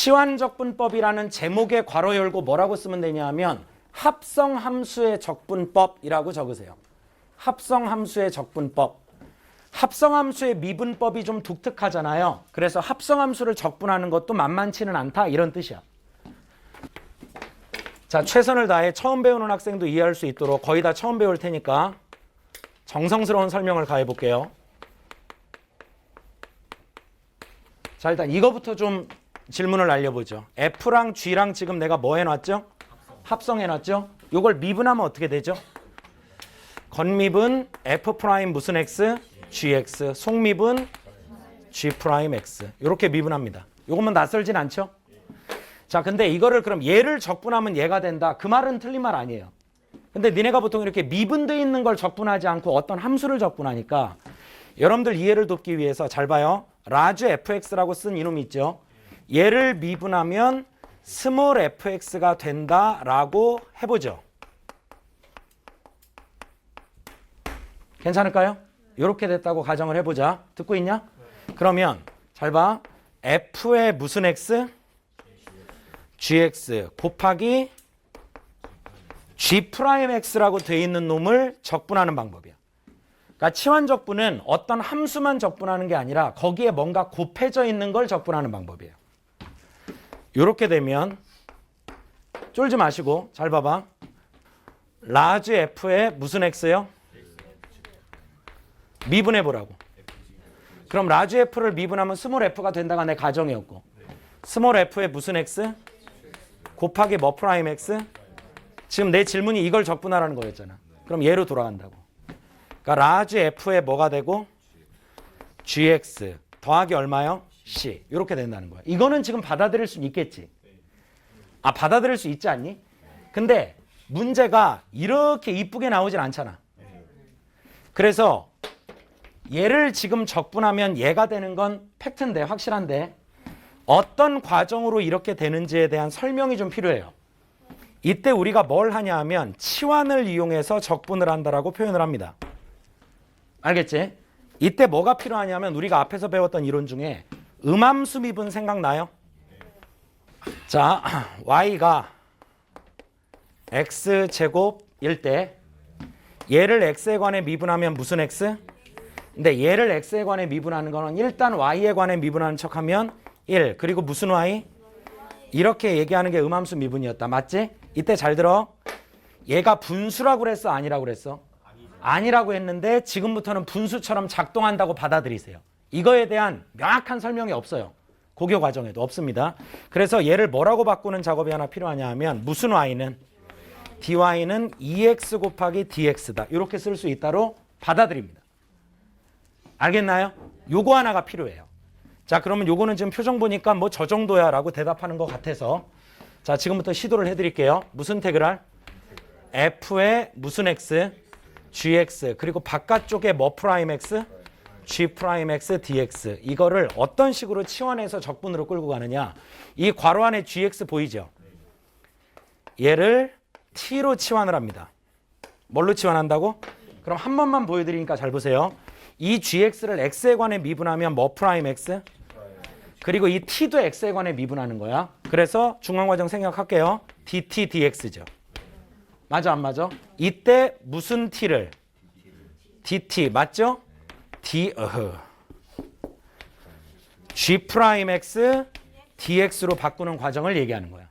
치환적분법이라는 제목에 괄호 열고 뭐라고 쓰면 되냐 하면 합성함수의 적분법이라고 적으세요. 합성함수의 적분법. 합성함수의 미분법이 좀 독특하잖아요. 그래서 합성함수를 적분하는 것도 만만치는 않다 이런 뜻이야. 자, 최선을 다해 처음 배우는 학생도 이해할 수 있도록 거의 다 처음 배울 테니까 정성스러운 설명을 가해 볼게요. 자, 일단 이거부터 좀 질문을 날려보죠. F랑 G랑 지금 내가 뭐 해놨죠? 합성 해놨죠? 이걸 미분하면 어떻게 되죠? 건미분 F 프라임 무슨 X? GX. 속미분 G 프라임 X. 이렇게 미분합니다. 이것만 낯설진 않죠? 자, 근데 이거를 그럼 얘를 적분하면 얘가 된다. 그 말은 틀린 말 아니에요. 근데 니네가 보통 이렇게 미분돼 있는 걸 적분하지 않고 어떤 함수를 적분하니까 여러분들 이해를 돕기 위해서 잘 봐요. 라즈 fx라고 쓴 이놈 있죠. 얘를 미분하면 스몰 fx가 된다라고 해보죠. 괜찮을까요? 이렇게 됐다고 가정을 해보자. 듣고 있냐? 그러면 잘 봐. f의 무슨 x? gx 곱하기 g 프라임 x라고 돼 있는 놈을 적분하는 방법이야. 그러니까 치환 적분은 어떤 함수만 적분하는 게 아니라 거기에 뭔가 곱해져 있는 걸 적분하는 방법이에요. 이렇게 되면 쫄지 마시고 잘 봐봐. 라즈 f의 무슨 x요? 미분해 보라고. 그럼 라즈 f를 미분하면 스몰 f가 된다가 내 가정이었고 스몰 f의 무슨 x? 곱하기 뭐 프라임 x? 지금 내 질문이 이걸 적분하라는 거였잖아. 그럼 얘로 돌아간다고. 그러니까 라즈 f의 뭐가 되고 gx 더하기 얼마요? C 이렇게 된다는 거야. 이거는 지금 받아들일 수 있겠지. 아 받아들일 수 있지 않니? 근데 문제가 이렇게 이쁘게 나오진 않잖아. 그래서 얘를 지금 적분하면 얘가 되는 건 팩트인데 확실한데 어떤 과정으로 이렇게 되는지에 대한 설명이 좀 필요해요. 이때 우리가 뭘 하냐 하면 치환을 이용해서 적분을 한다라고 표현을 합니다. 알겠지? 이때 뭐가 필요하냐면 우리가 앞에서 배웠던 이론 중에 음함수 미분 생각나요? 자, y가 x 제곱일 때 얘를 x에 관해 미분하면 무슨 x? 근데 얘를 x에 관해 미분하는 거는 일단 y에 관해 미분하는 척하면 1 그리고 무슨 y? 이렇게 얘기하는 게 음함수 미분이었다. 맞지? 이때 잘 들어. 얘가 분수라고 그랬어? 아니라고 그랬어? 아니라고 했는데 지금부터는 분수처럼 작동한다고 받아들이세요. 이거에 대한 명확한 설명이 없어요. 고교 과정에도 없습니다. 그래서 얘를 뭐라고 바꾸는 작업이 하나 필요하냐 하면 무슨 y는 dy는 2x 곱하기 dx다. 이렇게 쓸 수 있다로 받아들입니다. 알겠나요? 요거 하나가 필요해요. 자, 그러면 요거는 지금 표정 보니까 뭐 저 정도야라고 대답하는 것 같아서 자, 지금부터 시도를 해 드릴게요. 무슨 태그랄? f의 무슨 x? gx 그리고 바깥쪽에 뭐 프라임 x? G 프라임 x dx 이거를 어떤 식으로 치환해서 적분으로 끌고 가느냐? 이 괄호 안에 gx 보이죠? 얘를 t로 치환을 합니다. 뭘로 치환한다고? 그럼 한 번만 보여드리니까 잘 보세요. 이 gx를 x에 관해 미분하면 뭐 프라임 x? 그리고 이 t도 x에 관해 미분하는 거야. 그래서 중간과정 생각할게요. dt dx죠. 맞아 안 맞아? 이때 무슨 t를 dt 맞죠? D 어허. g 프라임 x dx로 바꾸는 과정을 얘기하는 거야.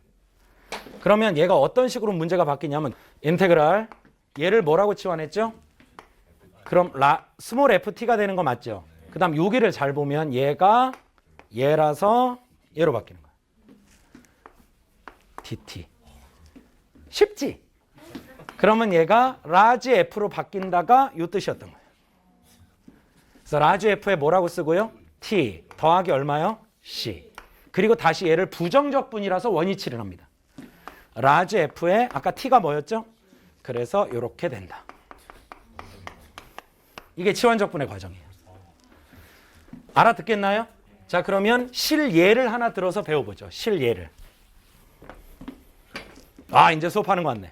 그러면 얘가 어떤 식으로 문제가 바뀌냐면 인테그랄 얘를 뭐라고 치환했죠? 그럼 라 스몰 ft가 되는 거 맞죠? 그다음 여기를 잘 보면 얘가 얘라서 얘로 바뀌는 거야. dt. 쉽지? 그러면 얘가 라지 f로 바뀐다가 요 뜻이었던 거예요. 그래서 라지 f에 뭐라고 쓰고요? t 더하기 얼마요? c. 그리고 다시 얘를 부정적 분이라서 원위치를 합니다. 라지 f에 아까 t가 뭐였죠? 그래서 이렇게 된다. 이게 치환적 분의 과정이에요. 알아듣겠나요? 자 그러면 실예를 하나 들어서 배워보죠. 실예를. 아 이제 수업하는 거 같네.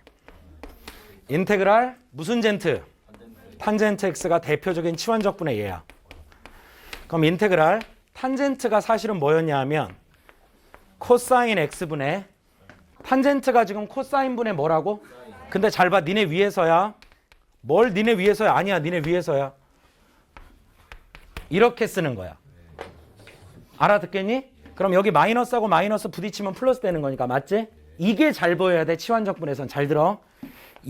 인테그랄 무슨 젠트? 탄젠트 x가 대표적인 치환적 분의 예야. 그럼 인테그랄 탄젠트가 사실은 뭐였냐 하면 코사인 x분의 탄젠트가 지금 코사인 분의 뭐라고? 근데 잘 봐. 니네 위에서야. 뭘 니네 위에서야? 아니야. 니네 위에서야. 이렇게 쓰는 거야. 알아듣겠니? 그럼 여기 마이너스하고 마이너스 부딪히면 플러스 되는 거니까 맞지? 이게 잘 보여야 돼. 치환적분에선 잘 들어.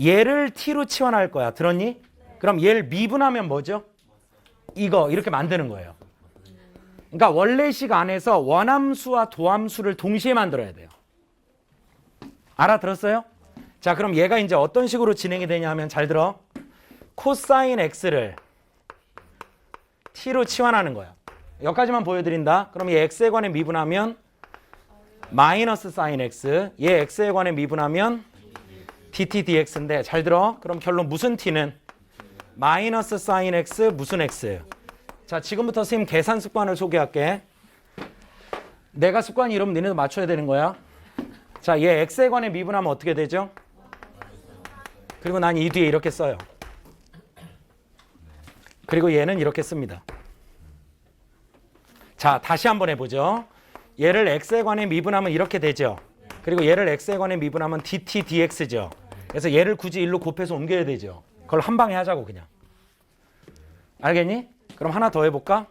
얘를 t로 치환할 거야. 들었니? 그럼 얘를 미분하면 뭐죠? 이거 이렇게 만드는 거예요. 그러니까 원래식 안에서 원함수와 도함수를 동시에 만들어야 돼요. 알아들었어요? 자, 그럼 얘가 이제 어떤 식으로 진행이 되냐 하면 잘 들어. 코사인 x를 t로 치환하는 거야. 여기까지만 보여드린다. 그럼 이 x에 관해 미분하면 마이너스 사인 x, 얘 x에 관해 미분하면 dt dx인데 잘 들어. 그럼 결론 무슨 t는 마이너스 사인 x 무슨 x. 자, 지금부터 선생님 계산 습관을 소개할게. 내가 습관 이름 니네도 맞춰야 되는 거야. 자, 얘 x에 관해 미분하면 어떻게 되죠? 그리고 난 이 뒤에 이렇게 써요. 그리고 얘는 이렇게 씁니다. 자, 다시 한번 해보죠. 얘를 x에 관해 미분하면 이렇게 되죠. 그리고 얘를 x에 관해 미분하면 dt dx죠. 그래서 얘를 굳이 일로 곱해서 옮겨야 되죠. 그걸 한 방에 하자고 그냥. 알겠니? 그럼 하나 더 해볼까?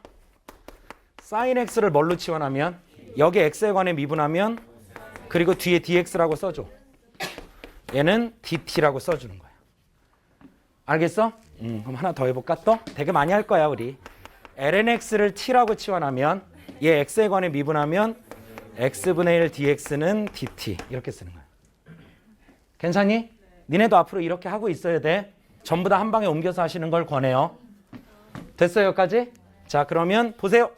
sin x를 뭘로 치환하면 여기 x에 관해 미분하면 그리고 뒤에 dx라고 써줘. 얘는 dt라고 써주는 거야. 알겠어? 음, 그럼 하나 더 해볼까 또? 되게 많이 할 거야 우리. lnx를 t라고 치환하면 얘 x에 관해 미분하면 x분의 1 dx는 dt 이렇게 쓰는 거야. 괜찮니? 니네도 앞으로 이렇게 하고 있어야 돼. 전부 다 한 방에 옮겨서 하시는 걸 권해요. 됐어요, 여기까지? 자, 그러면 보세요.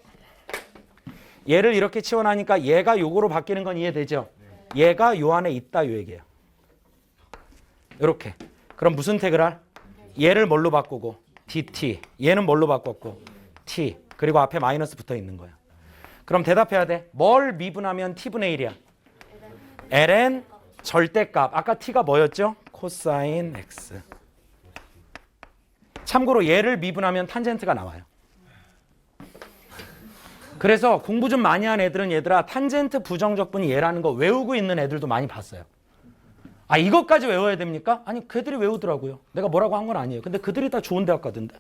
얘를 이렇게 치환하니까 얘가 요거로 바뀌는 건 이해되죠? 얘가 요 안에 있다 요 얘기예요. 이렇게. 그럼 무슨 할? 얘를 뭘로 바꾸고 dt. 얘는 뭘로 바꿨고 t. 그리고 앞에 마이너스 붙어 있는 거야. 그럼 대답해야 돼. 뭘 미분하면 t분의 1이야? ln 절대값. 아까 t가 뭐였죠? 코사인 x. 참고로 얘를 미분하면 탄젠트가 나와요. 그래서 공부 좀 많이 한 애들은 얘들아 탄젠트 부정적분이 얘라는 거 외우고 있는 애들도 많이 봤어요. 아 이것까지 외워야 됩니까? 아니 그들이 외우더라고요. 내가 뭐라고 한 건 아니에요. 근데 그들이 다 좋은 대학 가던데.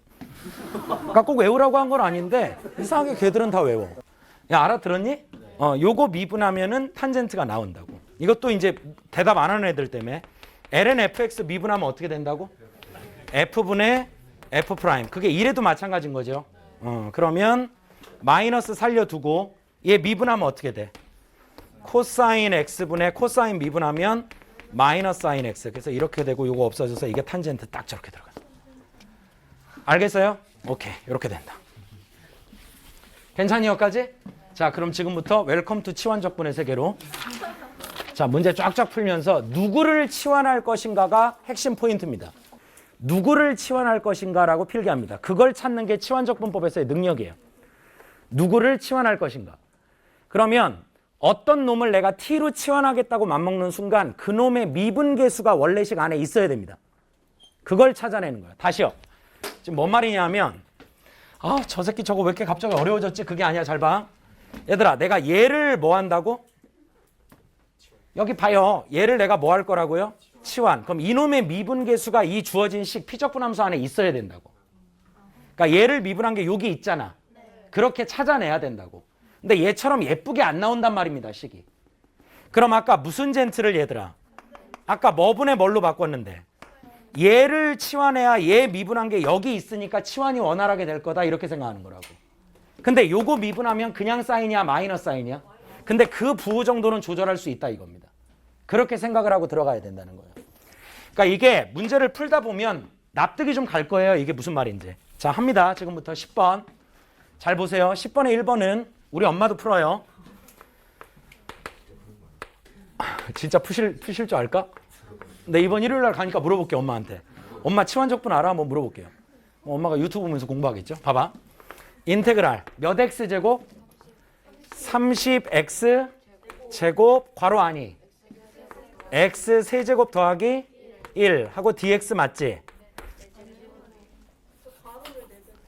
그러니까 꼭 외우라고 한 건 아닌데 이상하게 걔들은 다 외워. 야 알아들었니? 어 요거 미분하면은 탄젠트가 나온다고. 이것도 이제 대답 안 하는 애들 때문에 ln fx 미분하면 어떻게 된다고? f분의 f 프라임. 그게 1에도 마찬가지인 거죠. 어 그러면 마이너스 살려두고 얘 미분하면 어떻게 돼? 코사인 x분의 코사인 미분하면 마이너스 사인 x. 그래서 이렇게 되고 요거 없어져서 이게 탄젠트 딱 저렇게 들어가. 알겠어요? 오케이. 이렇게 된다. 괜찮니 여기까지? 자, 그럼 지금부터 웰컴 투 치환적분의 세계로 자, 문제 쫙쫙 풀면서 누구를 치환할 것인가가 핵심 포인트입니다. 누구를 치환할 것인가라고 필기합니다. 그걸 찾는 게 치환적 분법에서의 능력이에요. 누구를 치환할 것인가. 그러면 어떤 놈을 내가 t로 치환하겠다고 맘먹는 순간 그 놈의 미분계수가 원래식 안에 있어야 됩니다. 그걸 찾아내는 거예요. 다시요. 지금 뭔 말이냐면 아, 저 새끼 저거 왜 이렇게 갑자기 어려워졌지? 그게 아니야. 잘 봐. 얘들아, 내가 얘를 뭐 한다고? 여기 봐요. 얘를 내가 뭐 할 거라고요? 치환. 그럼 이놈의 미분계수가 이 주어진 식 피적분함수 안에 있어야 된다고. 그러니까 얘를 미분한 게 여기 있잖아. 그렇게 찾아내야 된다고. 근데 얘처럼 예쁘게 안 나온단 말입니다, 식이. 그럼 아까 무슨 젠트를 얘들아? 아까 뭐분의 뭘로 바꿨는데? 얘를 치환해야 얘 미분한 게 여기 있으니까 치환이 원활하게 될 거다 이렇게 생각하는 거라고. 근데 요거 미분하면 그냥 사인이야 마이너스 사인이야? 근데 그 부호 정도는 조절할 수 있다 이겁니다. 그렇게 생각을 하고 들어가야 된다는 거예요. 그러니까 이게 문제를 풀다 보면 납득이 좀 갈 거예요. 이게 무슨 말인지. 자, 합니다. 지금부터 10번. 잘 보세요. 10번에 1번은 우리 엄마도 풀어요. 진짜 푸실 푸실 줄 알까? 근데 이번 일요일 날 가니까 물어볼게 엄마한테. 엄마 치환적분 알아? 한번 물어볼게요. 어, 엄마가 유튜브 보면서 공부하겠죠? 봐봐. 인테그랄 몇 x 제곱? 30x 제곱 괄호 아니. X 세제곱 더하기 1 하고 dx 맞지?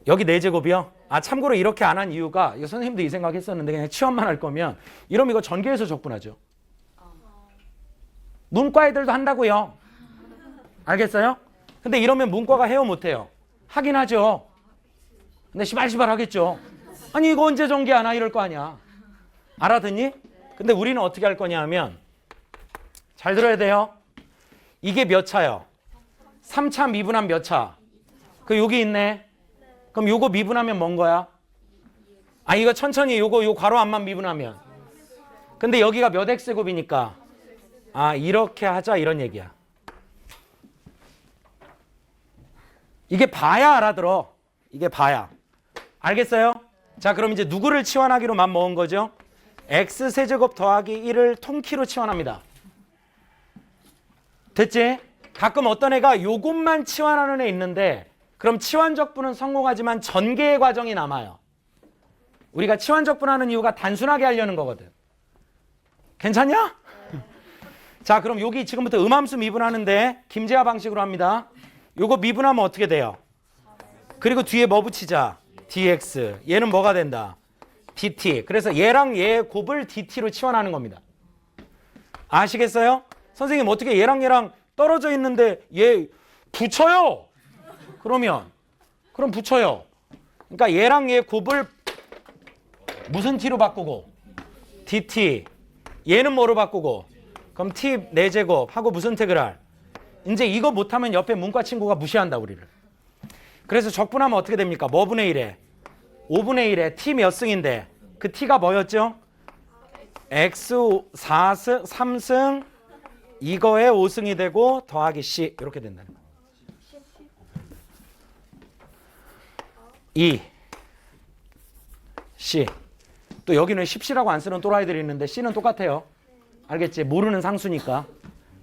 여기 4제곱이요? 아 참고로 이렇게 안 한 이유가 이거 선생님도 이 생각했었는데 그냥 취업만 할 거면 이러면 이거 전교에서 적분하죠. 문과 애들도 한다고요. 알겠어요? 근데 이러면 문과가 해요 못해요? 하긴 하죠. 근데 시발시발 하겠죠. 아니 이거 언제 전개 하나 이럴 거 아니야. 알아듣니? 근데 우리는 어떻게 할 거냐 하면 잘 들어야 돼요. 이게 몇 차요? 3차 미분한 몇 차? 그 여기 있네. 그럼 요거 미분하면 뭔 거야? 아 이거 천천히 요거 요 괄호 앞만 미분하면. 근데 여기가 몇 x곱이니까 아 이렇게 하자 이런 얘기야. 이게 봐야 알아들어. 이게 봐야. 알겠어요? 자 그럼 이제 누구를 치환하기로 맘 먹은 거죠? x 세제곱 더하기 1을 통키로 치환합니다. 됐지? 가끔 어떤 애가 요것만 치환하는 애 있는데 그럼 치환적분은 성공하지만 전개의 과정이 남아요. 우리가 치환적분하는 이유가 단순하게 하려는 거거든. 괜찮냐? 자 그럼 여기 지금부터 음함수 미분하는데 김재하 방식으로 합니다. 요거 미분하면 어떻게 돼요? 그리고 뒤에 뭐 붙이자? dx. 얘는 뭐가 된다? dt. 그래서 얘랑 얘 곱을 dt로 치환하는 겁니다. 아시겠어요? 선생님 어떻게 얘랑 얘랑 떨어져 있는데 얘 붙여요? 그러면 그럼 붙여요. 그러니까 얘랑 얘 곱을 무슨 t로 바꾸고 dt. 얘는 뭐로 바꾸고 그럼 t 4제곱 하고 무슨 태그랄 이제 이거 못하면 옆에 문과 친구가 무시한다 우리를. 그래서 적분하면 어떻게 됩니까? 뭐 분의 1에? 5분의 1에 t 몇 승인데 그 t가 뭐였죠? x 4승 3승 이거에 5승이 되고 더하기 c 이렇게 된다는 거예요. 2 c 또 여기는 10c라고 안 쓰는 또라이들이 있는데 c는 똑같아요. 알겠지? 모르는 상수니까.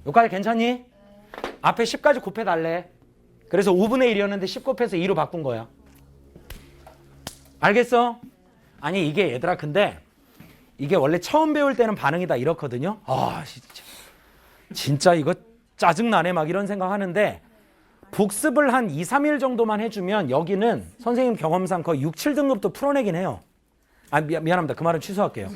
여기까지 괜찮니? 앞에 10까지 곱해달래. 그래서 5분의 1이었는데 10 곱해서 2로 바꾼 거야. 알겠어? 아니 이게 얘들아 근데 이게 원래 처음 배울 때는 반응이 다 이렇거든요. 아 진짜 진짜 이거 짜증나네 막 이런 생각하는데 복습을 한 2, 3일 정도만 해주면 여기는 선생님 경험상 거의 6, 7등급도 풀어내긴 해요. 아 미, 미안합니다. 그 말은 취소할게요.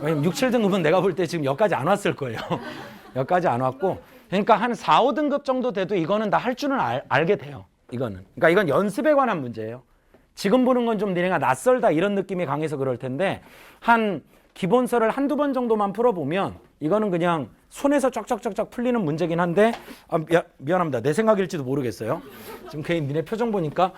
왜냐면 6, 7등급은 내가 볼 때 지금 여기까지 안 왔을 거예요. 여기까지 안 왔고 그러니까 한 4, 5등급 정도 돼도 이거는 다 할 줄은 알, 알게 돼요. 이거는. 그러니까 이건 연습에 관한 문제예요. 지금 보는 건 좀 니네가 낯설다 이런 느낌이 강해서 그럴 텐데 한 기본서를 한두 번 정도만 풀어보면 이거는 그냥 손에서 쫙쫙쫙쫙 풀리는 문제긴 한데 아, 미, 미안 합니다. 내 생각일지도 모르겠어요. 지금 괜히 니네 표정 보니까